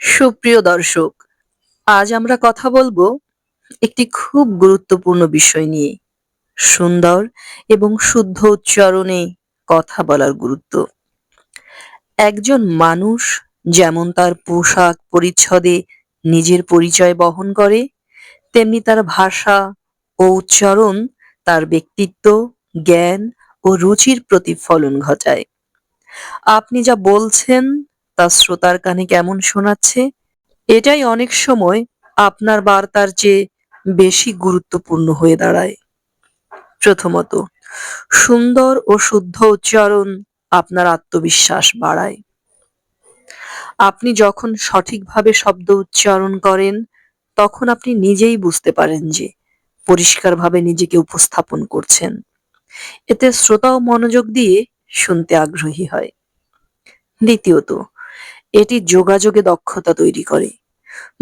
সুপ্রিয় দর্শক, আজ আমরা কথা বলব একটি খুব গুরুত্বপূর্ণ বিষয় নিয়ে, সুন্দর এবং শুদ্ধ উচ্চারণে কথা বলার গুরুত্ব। একজন মানুষ যেমন তার পোশাক পরিচ্ছদে নিজের পরিচয় বহন করে, তেমনি তার ভাষা ও উচ্চারণ তার ব্যক্তিত্ব, জ্ঞান ও রুচির প্রতিফলন ঘটায়। আপনি যা বলছেন তা শ্রোতার কানে কেমন শোনাচ্ছে? এটাই অনেক সময় আপনার বার্তার চেয়ে বেশি গুরুত্বপূর্ণ হয়ে দাঁড়ায়। প্রথমত, সুন্দর ও শুদ্ধ উচ্চারণ আপনার আত্মবিশ্বাস বাড়ায়। আপনি যখন সঠিকভাবে শব্দ উচ্চারণ করেন, তখন আপনি নিজেই বুঝতে পারেন যে পরিষ্কারভাবে নিজেকে উপস্থাপন করছেন। এতে শ্রোতাও মনোযোগ দিয়ে শুনতে আগ্রহী হয়। দ্বিতীয়ত এটি যোগাযোগে দক্ষতা তৈরি করে।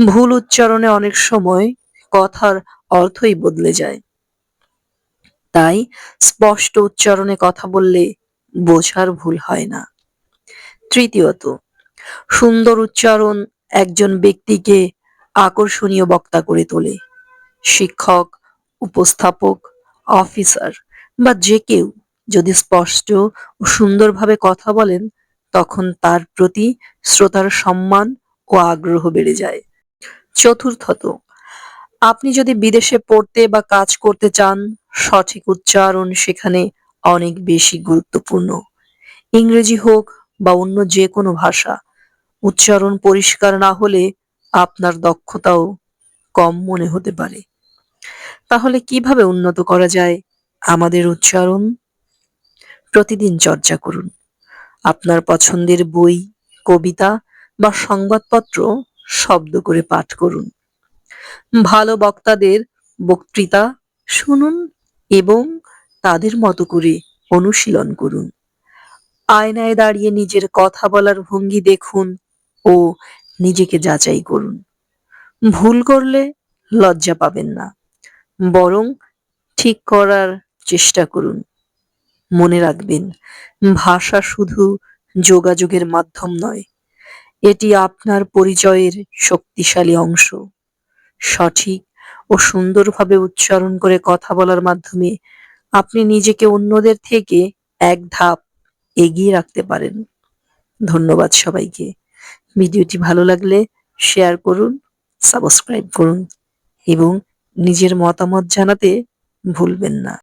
ভুল উচ্চারণে অনেক সময় কথার অর্থই বদলে যায়। তাই স্পষ্ট উচ্চারণে কথা বললে বোঝার ভুল হয় না। তৃতীয়ত, সুন্দর উচ্চারণ একজন ব্যক্তিকে আকর্ষণীয় বক্তা করে তোলে। শিক্ষক, উপস্থাপক, অফিসার বা যে কেউ যদি স্পষ্ট ও সুন্দরভাবে কথা বলেন তখন তার প্রতি শ্রোতার সম্মান ও আগ্রহ বেড়ে যায়। চতুর্থত, আপনি যদি বিদেশে পড়তে বা কাজ করতে চান, সঠিক উচ্চারণ সেখানে অনেক বেশি গুরুত্বপূর্ণ। ইংরেজি হোক বা অন্য যে কোনো ভাষা, উচ্চারণ পরিষ্কার না হলে আপনার দক্ষতাও কম মনে হতে পারে। তাহলে কীভাবে উন্নত করা যায় আমাদের উচ্চারণ? প্রতিদিন চর্চা করুন। আপনার পছন্দের বই, কবিতা বা সংবাদপত্র শব্দ করে পাঠ করুন। ভালো বক্তাদের বক্তৃতা শুনুন এবং তাদের মতো করে অনুশীলন করুন। আয়নায় দাঁড়িয়ে নিজের কথা বলার ভঙ্গি দেখুন ও নিজেকে যাচাই করুন। ভুল করলে লজ্জা পাবেন না। বরং ঠিক করার চেষ্টা করুন। মনে রাখবেন, ভাষা শুধু যোগাযোগের মাধ্যম নয়, এটি আপনার পরিচয়ের শক্তিশালী অংশ। সঠিক ও সুন্দরভাবে উচ্চারণ করে কথা বলার মাধ্যমে আপনি নিজেকে অন্যদের থেকে এক ধাপ এগিয়ে রাখতে পারেন। ধন্যবাদ সবাইকে। ভিডিওটি ভালো লাগলে শেয়ার করুন, সাবস্ক্রাইব করুন এবং নিজের মতামত জানাতে ভুলবেন না।